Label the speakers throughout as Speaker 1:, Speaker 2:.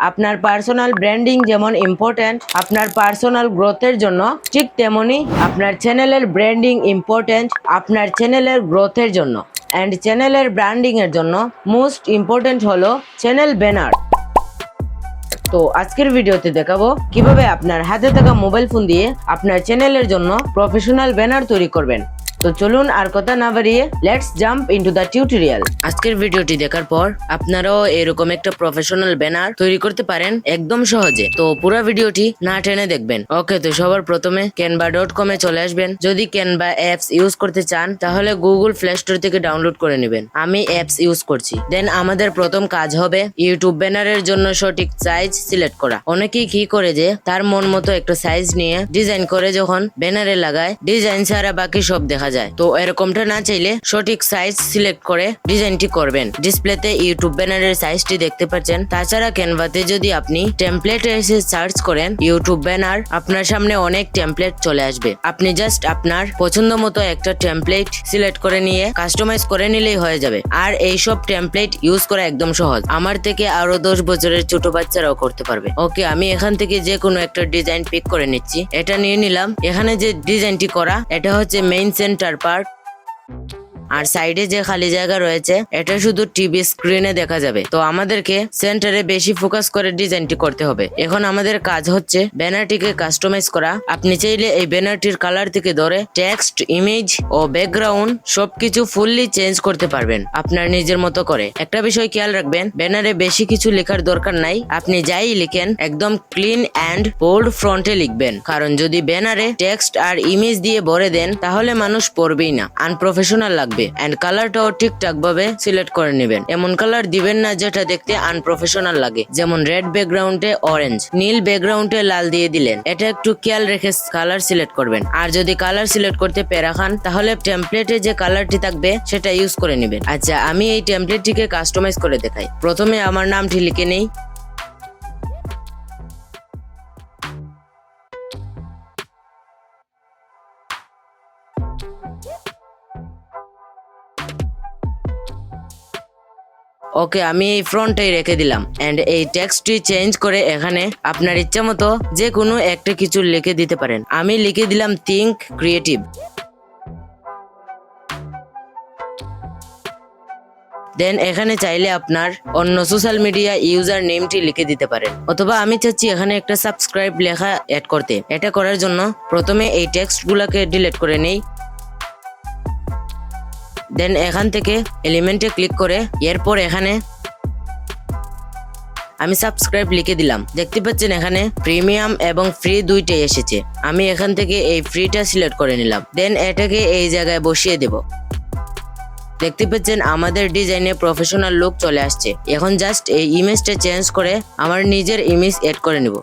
Speaker 1: আপনার personal branding যেমন important আপনার পার্সোনাল গ্রোথের জন্য ঠিক তেমনি আপনার চ্যানেলের ব্র্যান্ডিং ইম্পর্ট্যান্ট আপনার চ্যানেলের গ্রোথের জন্য। অ্যান্ড চ্যানেলের ব্র্যান্ডিং এর জন্য মোস্ট ইম্পর্ট্যান্ট হলো চ্যানেল ব্যানার তো আজকের ভিডিওতে দেখাবো কীভাবে আপনার হাতে থাকা মোবাইল ফোন দিয়ে আপনার চ্যানেলের জন্য প্রফেশনাল ব্যানার তৈরি করবেন। তো চলুন আর কথা না বাড়িয়ে let's jump into the tutorial আজকের ভিডিওটি দেখার পর আপনারাও এরকম একটা প্রফেশনাল ব্যানার তৈরি করতে পারেন একদম সহজে। তো পুরো ভিডিওটি না টেনে দেখবেন। ওকে, তো সবার প্রথমে ক্যানভা ডট কমে চলে আসবেন। যদি ক্যানভা অ্যাপস ইউজ করতে চান, তাহলে গুগল প্লে স্টোর থেকে ডাউনলোড করে নেবেন। আমি অ্যাপস ইউজ করছি। দেন আমাদের প্রথম কাজ হবে ইউটিউব ব্যানারের জন্য সঠিক সাইজ সিলেক্ট করা। অনেকেই কি করে যে তার মন মতো একটা সাইজ নিয়ে ডিজাইন করে যখন ব্যানারে লাগায় ডিজাইন ছাড়া বাকি সব দেখা যায়। তো এরকমটা না চাইলে সঠিক সাইজ সিলেক্ট করে ডিজাইনটি করবেন। ডিসপ্লেতে ইউটিউব ব্যানারের সাইজটি দেখতে পাচ্ছেন। তাছাড়া ক্যানভাতে যদি আপনি টেমপ্লেটে এসে সার্চ করেন ইউটিউব ব্যানার আপনার সামনে অনেক টেমপ্লেট চলে আসবে। আপনি জাস্ট আপনার পছন্দ মতো একটা টেমপ্লেট সিলেক্ট করে নিয়ে কাস্টমাইজ করে নিলেই হয়ে যাবে। আর এইসব টেমপ্লেট ইউজ করা একদম সহজ। আমার থেকে আরও দশ বছরের ছোট বাচ্চারাও করতে পারবে। ওকে, আমি এখান থেকে যে কোনো একটা ডিজাইন পিক করে নিচ্ছি। এটা নিয়ে নিলাম। এখানে যে ডিজাইনটি করা, এটা হচ্ছে মেইন সেন্টার পার্ট আর সাইডে যে খালি জায়গা রয়েছে, এটা শুধু টিভি স্ক্রিনে দেখা যাবে। তো আমাদেরকে সেন্টারে বেশি ফোকাস করে ডিজাইনটি করতে হবে। এখন আমাদের কাজ হচ্ছে ব্যানারটিকে কাস্টমাইজ করা। আপনি চাইলে এই ব্যানারটির কালার থেকে ধরে টেক্সট ইমেজ ও ব্যাকগ্রাউন্ড সবকিছু ফুললি চেঞ্জ করতে পারবেন। আপনার নিজের মতো করে। একটা বিষয় খেয়াল রাখবেন, ব্যানারে বেশি কিছু লেখার দরকার নাই। আপনি যাই লিখেন, একদম ক্লিন অ্যান্ড বোল্ড ফ্রন্টে লিখবেন। কারণ যদি ব্যানারে টেক্সট আর ইমেজ দিয়ে ভরে দেন, তাহলে মানুষ পড়বেই না। আনপ্রফেশনাল লাগবে। অ্যান্ড কালারটাও ঠিকঠাক ভাবে সিলেক্ট করে নেবেন। এমন কালার দিবেন না যেটা দেখতে আনপ্রফেশনাল লাগে। যেমন রেড ব্যাকগ্রাউন্ডে অরেঞ্জ নীল ব্যাকগ্রাউন্ডে লাল দিয়ে দিলেন। এটা একটু খেয়াল রেখে কালার সিলেক্ট করবেন। আর যদি কালার সিলেক্ট করতে পেরা খান, তাহলে টেমপ্লেটে যে কালারটি থাকবে, সেটা ইউজ করে নেবেন। আচ্ছা আমি এই টেমপ্লেটটিকে কাস্টমাইজ করে দেখাই। প্রথমে আমার নামটি লিখে নেই। ওকে আমি এই ফ্রন্টটাই রেখে দিলাম। এন্ড এই টেক্সটটি চেঞ্জ করে এখানে আপনার ইচ্ছা মতো যে কোনো একটা কিছু লিখে দিতে পারেন। আমি লিখে দিলাম থিঙ্ক ক্রিয়েটিভ দেন এখানে চাইলে আপনার অন্য সোশ্যাল মিডিয়া ইউজার নেমটি লিখে দিতে পারেন। অথবা আমি চাচ্ছি এখানে একটা সাবস্ক্রাইব লেখা অ্যাড করতে। এটা করার জন্য প্রথমে এই টেক্সট গুলাকে ডিলিট করে নেই। দেন এখান থেকে এলিমেন্টে ক্লিক করে এরপর এখানে আমি সাবস্ক্রাইব লিখে দিলাম। দেখতে পাচ্ছেন এখানে প্রিমিয়াম এবং ফ্রি দুইটাই এসেছে। আমি এখান থেকে এই ফ্রিটা সিলেক্ট করে নিলাম। দেন এটাকে এই জায়গায় বসিয়ে দেব। দেখতে পাচ্ছেন আমাদের ডিজাইনে প্রফেশনাল লুক চলে আসছে। এখন জাস্ট এই ইমেজটা চেঞ্জ করে আমার নিজের ইমেজ এড করে নিব।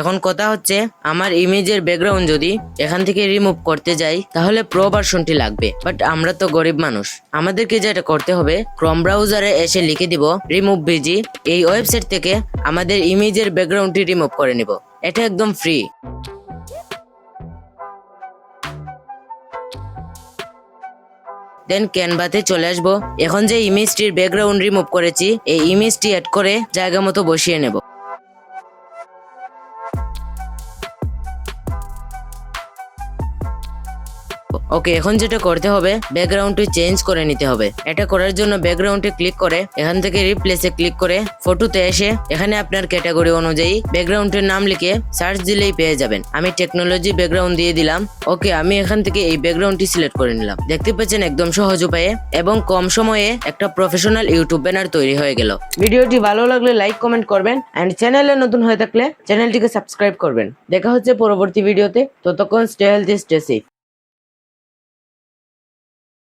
Speaker 1: এখন কথা হচ্ছে, আমার ইমেজের ব্যাকগ্রাউন্ড যদি এখান থেকে রিমুভ করতে যাই, তাহলে প্রো ভার্সনটি লাগবে। বাট আমরা তো গরিব মানুষ। আমাদেরকে যেটা করতে হবে ক্রম ব্রাউজারে এসে লিখে দিব রিমুভ বিজি এই ওয়েবসাইট থেকে আমাদের ইমেজের ব্যাকগ্রাউন্ডটি রিমুভ করে নিব। এটা একদম ফ্রি দেন ক্যানভাতে চলে আসব। এখন যে ইমেজটির ব্যাকগ্রাউন্ড রিমুভ করেছি, এই ইমেজটি অ্যাড করে জায়গা মতো বসিয়ে নেব। ওকে এখন যেটা করতে হবে ব্যাকগ্রাউন্ডটি চেঞ্জ করে নিতে হবে। এটা করার জন্য ব্যাকগ্রাউন্ডে ক্লিক করে, এখান থেকে রিপ্লেসে ক্লিক করে ফটোতে এসে, এখানে আপনার ক্যাটাগরি অনুযায়ী ব্যাকগ্রাউন্ডের নাম লিখে সার্চ দিলেই পেয়ে যাবেন। আমি টেকনোলজি ব্যাকগ্রাউন্ড দিয়ে দিলাম। ওকে আমি এখান থেকে এই ব্যাকগ্রাউন্ডটি সিলেক্ট করে নিলাম। দেখতে পাচ্ছেন একদম সহজ উপায়ে এবং কম সময়ে একটা প্রফেশনাল ইউটিউব ব্যানার তৈরি হয়ে গেল। ভিডিওটি ভালো লাগলে লাইক কমেন্ট করবেন এন্ড চ্যানেলে নতুন হয়ে থাকলে চ্যানেলটিকে সাবস্ক্রাইব করবেন। দেখা হচ্ছে পরবর্তী ভিডিওতে ততক্ষণ স্টে হেলথি স্টে সেফ